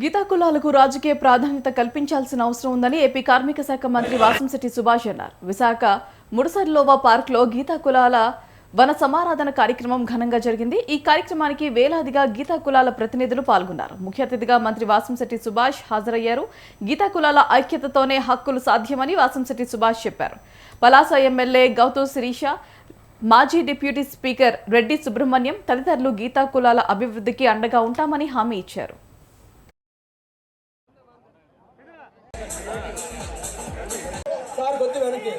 గీతా కులాలకు రాజకీయ ప్రాధాన్యత కల్పించాల్సిన అవసరం ఉందని ఏపీ కార్మిక శాఖ మంత్రి వాసంశెట్టి సుభాష్ అన్నారు. విశాఖ ముడసర్లోవా పార్క్లో గీతా కులాల వన సమారాధన కార్యక్రమం ఘనంగా జరిగింది. ఈ కార్యక్రమానికి వేలాదిగా గీతా కులాల ప్రతినిధులు పాల్గొన్నారు. ముఖ్య అతిథిగా మంత్రి వాసంశెట్టి సుభాష్ హాజరయ్యారు. గీతా కులాల ఐక్యతతోనే హక్కులు సాధ్యమని వాసంశెట్టి సుభాష్ చెప్పారు. పలాస ఎమ్మెల్యే గౌతమ్ శిరీష మాజీ డిప్యూటీ స్పీకర్ రెడ్డి సుబ్రహ్మణ్యం తదితరులు గీతా కులాల అభివృద్ధికి అండగా ఉంటామని హామీ ఇచ్చారు. సార్ కొద్ది వెనక్కి.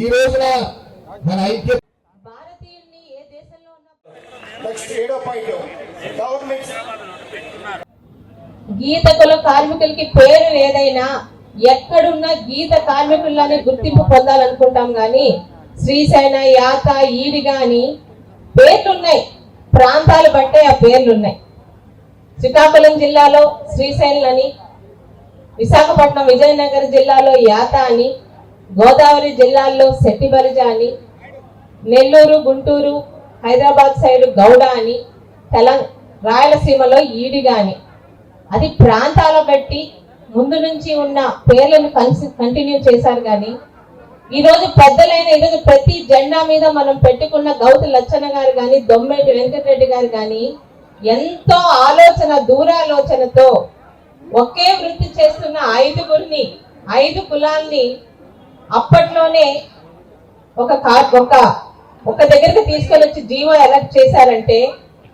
ఈ రోజున మన ఐక్య భారతీయుల్ని ఏ దేశంలో ఉన్న నెక్స్ట్ ఏడో పాయింట్ గవర్నమెంట్ గీత కుల కార్మికులకి పేరు ఏదైనా ఎక్కడున్న గీత కార్మికుల్లోనే గుర్తింపు పొందాలనుకుంటాం గాని శ్రీశైన యాత ఈడి గాని పేర్లున్నాయి. ప్రాంతాలు బట్టే ఆ పేర్లున్నాయి. శ్రీకాకుళం జిల్లాలో శ్రీశైలం అని విశాఖపట్నం విజయనగరం జిల్లాలో యాత అని గోదావరి జిల్లాల్లో శెట్టిబరిజ అని నెల్లూరు గుంటూరు హైదరాబాద్ సైడ్ గౌడ అని తెలంగాణ రాయలసీమలో ఈడిగా అని. అది ప్రాంతాల బట్టి ముందు నుంచి ఉన్న పేర్లను కంటిన్యూ చేశారు కానీ ఈ రోజు పెద్దలైన ఈరోజు ప్రతి జెండా మీద మనం పెట్టుకున్న గౌతు లచ్చన్న గారు కానీ దొమ్మేటి వెంకటరెడ్డి గారు కానీ ఎంతో ఆలోచన దూరాలోచనతో ఒకే వృత్తి చేస్తున్న ఐదుగురిని ఐదు కులాల్ని అప్పట్లోనే ఒక కా- ఒక ఒక దగ్గరికి తీసుకొని వచ్చి జీవో ఎలక్ట్ చేశారంటే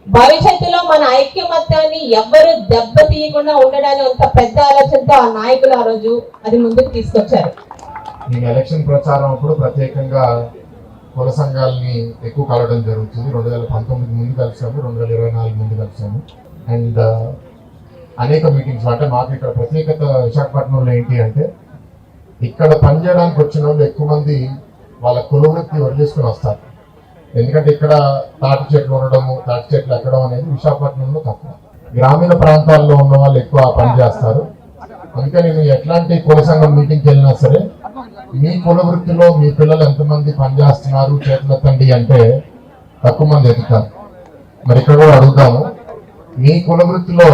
భవిష్యత్తులో మన ఐక్యమత్యాన్ని ఎవ్వరు దెబ్బతీయకుండా ఉండడానికి అంత పెద్ద ఆలోచనతో ఆ నాయకులు ఆ రోజు అది ముందుకు తీసుకొచ్చారు. నేను ఎలక్షన్ ప్రచారం అప్పుడు ప్రత్యేకంగా కుల సంఘాలని ఎక్కువ కలవడం జరుగుతుంది. రెండు వేల పంతొమ్మిది ముందు కలిసాము రెండు వేల ఇరవై నాలుగు ముందు కలిసాము అండ్ అనేక మీటింగ్స్ అంటే మాకు ఇక్కడ ప్రత్యేకత విశాఖపట్నంలో ఏంటి అంటే ఇక్కడ పనిచేయడానికి వచ్చిన వాళ్ళు ఎక్కువ మంది వాళ్ళ కుల వృత్తి వదిలేసుకుని వస్తారు. ఎందుకంటే ఇక్కడ తాటి చెట్లు ఉండడము తాటి చెట్లు ఎక్కడం అనేది విశాఖపట్నంలో తక్కువ. గ్రామీణ ప్రాంతాల్లో ఉన్న వాళ్ళు ఎక్కువ పని చేస్తారు. అందుకే నేను ఎట్లాంటి కుల సంఘం మీటింగ్కి వెళ్ళినా సరే మీ కుల వృత్తిలో మీ పిల్లలు ఎంతమంది పనిచేస్తున్నారు చేతులెత్తండి అంటే తక్కువ మంది ఎదుగుతారు. మరి ఇక్కడ కూడా అడుగుతాము. మీ కుల వృత్తిలో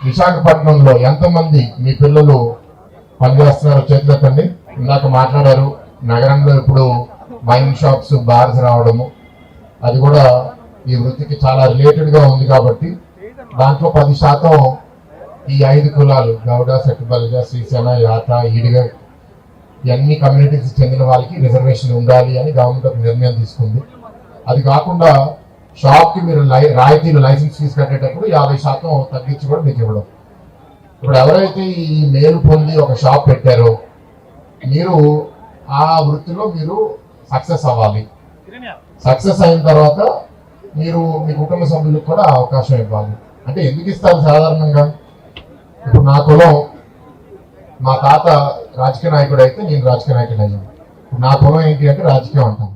విశాఖపట్నంలో ఎంతమంది మీ పిల్లలు పనిచేస్తున్నారు చేతులెత్తండి ఇందాక మాట్లాడారు నగరంలో ఇప్పుడు వైన్ షాప్స్ బార్స్ రావడము. అది కూడా ఈ వృత్తికి చాలా రిలేటెడ్గా ఉంది కాబట్టి దాంట్లో పది శాతం ఈ ఐదు కులాలు గౌడ సెట్టుబల్జ శ్రీసేన యాత ఈడిగ ఇవన్నీ కమ్యూనిటీకి చెందిన వాళ్ళకి రిజర్వేషన్ ఉండాలి అని గవర్నమెంట్ ఒక నిర్ణయం తీసుకుంది. అది కాకుండా షాప్కి మీరు లై రాయితీలు లైసెన్స్ ఫీజు కట్టేటప్పుడు యాభై శాతం తగ్గించి కూడా మీకు ఇవ్వడం. ఇప్పుడు ఎవరైతే ఈ మేలు పొంది ఒక షాప్ పెట్టారో మీరు ఆ వృత్తిలో మీరు సక్సెస్ అవ్వాలి. సక్సెస్ అయిన తర్వాత మీరు మీ కుటుంబ సభ్యులకు కూడా అవకాశం ఇవ్వాలి. అంటే ఎందుకు ఇస్తారు సాధారణంగా? ఇప్పుడు నా కులం మా తాత రాజకీయ నాయకుడు అయితే నేను రాజకీయ నాయకుడు అయ్యాను. నా కులం ఏంటి అంటే రాజకీయం అంటాను.